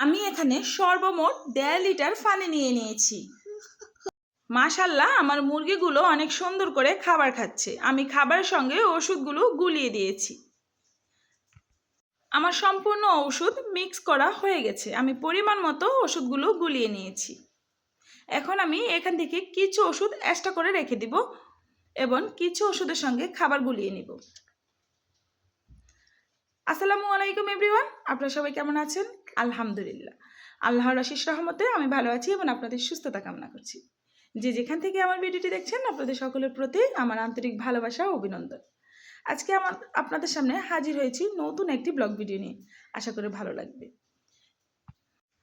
আমি এখানে সর্বমোট দেড় লিটার পানি নিয়ে নিয়েছি। মাশাল্লাহ, আমার মুরগিগুলো অনেক সুন্দর করে খাবার খাচ্ছে। আমি খাবারের সঙ্গে ওষুধগুলো গুলিয়ে দিয়েছি। আমার সম্পূর্ণ ওষুধ মিক্স করা হয়ে গেছে। আমি পরিমাণ মতো ওষুধগুলো গুলিয়ে নিয়েছি। এখন আমি এখান থেকে কিছু ওষুধ এক্সট্রা করে রেখে দিব এবং কিছু ওষুধের সঙ্গে খাবার গুলিয়ে নিব। আসসালামু আলাইকুম এভরিওয়ান আপনারা সবাই কেমন আছেন? আলহামদুলিল্লাহ। আল্লাহর আশিস রহমতে আমি ভালো আছি এবং আপনাদের সুস্থতা কামনা করছি। যে যেখান থেকে আমার ভিডিওটি দেখছেন, আপনাদের সকলের প্রতি আমার আন্তরিক ভালোবাসা ও অভিনন্দন। আজকে আমার, আপনাদের সামনে হাজির হয়েছি নতুন একটি ব্লগ ভিডিও নিয়ে। আশা করি ভালো লাগবে।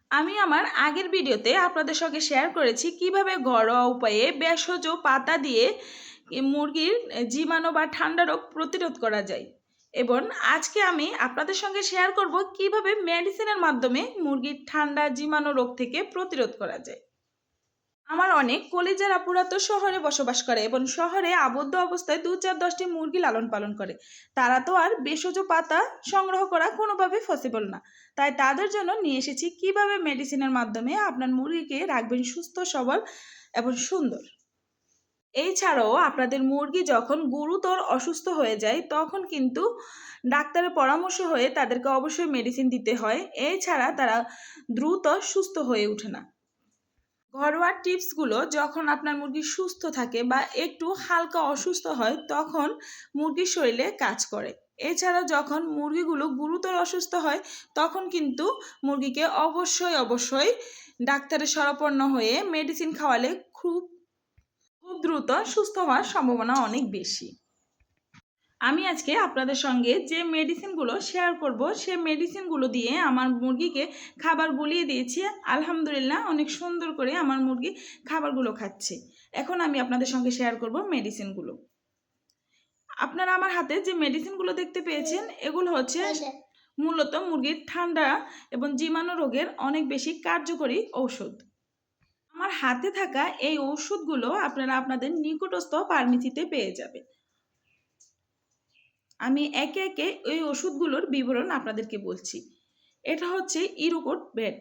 আমি আমার আগের ভিডিওতে আপনাদের সঙ্গে শেয়ার করেছি কীভাবে ঘরোয়া উপায়ে ভেষজ পাতা দিয়ে মুরগির জীবাণু বা ঠান্ডা রোগ প্রতিরোধ করা যায়। এবং আজকে আমি আপনাদের সঙ্গে শেয়ার করব কীভাবে মেডিসিনের মাধ্যমে মুরগির ঠান্ডা জীবাণু রোগ থেকে প্রতিরোধ করা যায়। আমার অনেক কলিজার আপুরা তো শহরে বসবাস করে এবং শহরে আবদ্ধ অবস্থায় দু চার দশটি মুরগি লালন পালন করে। তারা তো আর ভেষজ পাতা সংগ্রহ করা কোনোভাবেই পসিবল না। তাই তাদের জন্য নিয়ে এসেছি কীভাবে মেডিসিনের মাধ্যমে আপনার মুরগিকে রাখবেন সুস্থ, সবল এবং সুন্দর। এছাড়াও আপনাদের মুরগি যখন গুরুতর অসুস্থ হয়ে যায়, তখন কিন্তু ডাক্তারের পরামর্শ হয়ে তাদেরকে অবশ্যই মেডিসিন দিতে হয়। এছাড়া তারা দ্রুত সুস্থ হয়ে ওঠে না। ঘরোয়া টিপসগুলো, যখন আপনার মুরগি সুস্থ থাকে বা একটু হালকা অসুস্থ হয়, তখন মুরগির শরীরে কাজ করে। এছাড়াও যখন মুরগিগুলো গুরুতর অসুস্থ হয়, তখন কিন্তু মুরগিকে অবশ্যই অবশ্যই ডাক্তারের শরণাপন্ন হয়ে মেডিসিন খাওয়ালে খুব দ্রুত সুস্থ হওয়ার সম্ভাবনা অনেক বেশি। আমি আজকে আপনাদের সঙ্গে যে মেডিসিনগুলো শেয়ার করব সে মেডিসিনগুলো দিয়ে আমার মুরগিকে খাবার গুলিয়ে দিয়েছি। আলহামদুলিল্লাহ অনেক সুন্দর করে আমার মুরগি খাবারগুলো খাচ্ছে। এখন আমি আপনাদের সঙ্গে শেয়ার করব মেডিসিনগুলো আপনারা আমার হাতে যে মেডিসিনগুলো দেখতে পেয়েছেন এগুলো হচ্ছে মূলত মুরগির ঠান্ডা এবং জীবাণু রোগের অনেক বেশি কার্যকরী ঔষধ। আমার হাতে থাকা এই ওষুধগুলো আপনারা আপনাদের নিকটস্থ ফার্মেসিতে পেয়ে যাবেন। আমি একে একে ওই ওষুধগুলোর বিবরণ আপনাদেরকে বলছি। এটা হচ্ছে ইরোকোট বেড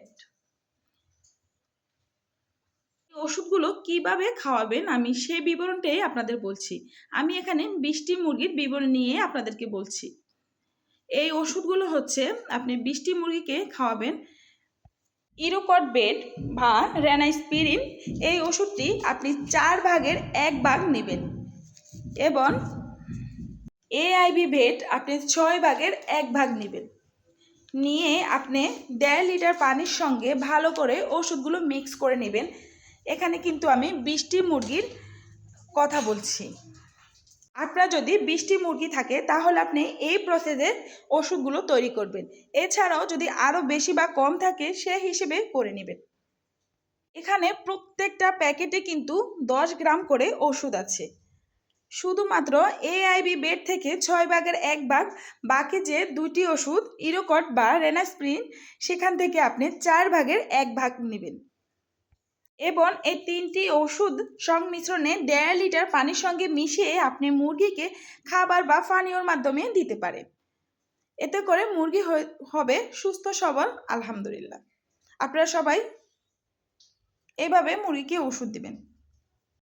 ওষুধগুলো কীভাবে খাওয়াবেন আমি সেই বিবরণটাই আপনাদের বলছি। আমি এখানে বৃষ্টি মুরগির বিবরণ নিয়ে আপনাদেরকে বলছি। এই ওষুধগুলো হচ্ছে, আপনি বৃষ্টি মুরগিকে খাওয়াবেন ইরোকট বেড বা রেনাইস্পিরিন এই ওষুধটি আপনি চার ভাগের এক ভাগ নেবেন এবং এআইবি বেড আপনি ছয় ভাগের এক ভাগ নেবেন। নিয়ে আপনি দেড় লিটার পানির সঙ্গে ভালো করে ওষুধগুলো মিক্স করে নেবেন। এখানে কিন্তু আমি বৃষ্টি মুরগির কথা বলছি। আপনার যদি বৃষ্টি মুরগি থাকে, তাহলে আপনি এই প্রসেসে ওষুধগুলো তৈরি করবেন। এছাড়াও যদি আরও বেশি বা কম থাকে, সে হিসেবে করে নেবেন। এখানে প্রত্যেকটা প্যাকেটে কিন্তু দশ গ্রাম করে ওষুধ আছে। শুধুমাত্র এআইবি বেড থেকে ছয় ভাগের এক ভাগ, বাকি যে দুটি ওষুধ ইরোকট বা রেনাস্প্রিন সেখান থেকে আপনি চার ভাগের এক ভাগ নেবেন। এবং এই তিনটি ওষুধ সংমিশ্রণে দেড় লিটার পানির সঙ্গে মিশিয়ে আপনি মুরগিকে খাবার বা পানীয়র মাধ্যমে দিতে পারে। এতে করে মুরগি হবে সুস্থ, সবল, আলহামদুলিল্লাহ। আপনারা সবাই এভাবে মুরগিকে ওষুধ দিবেন।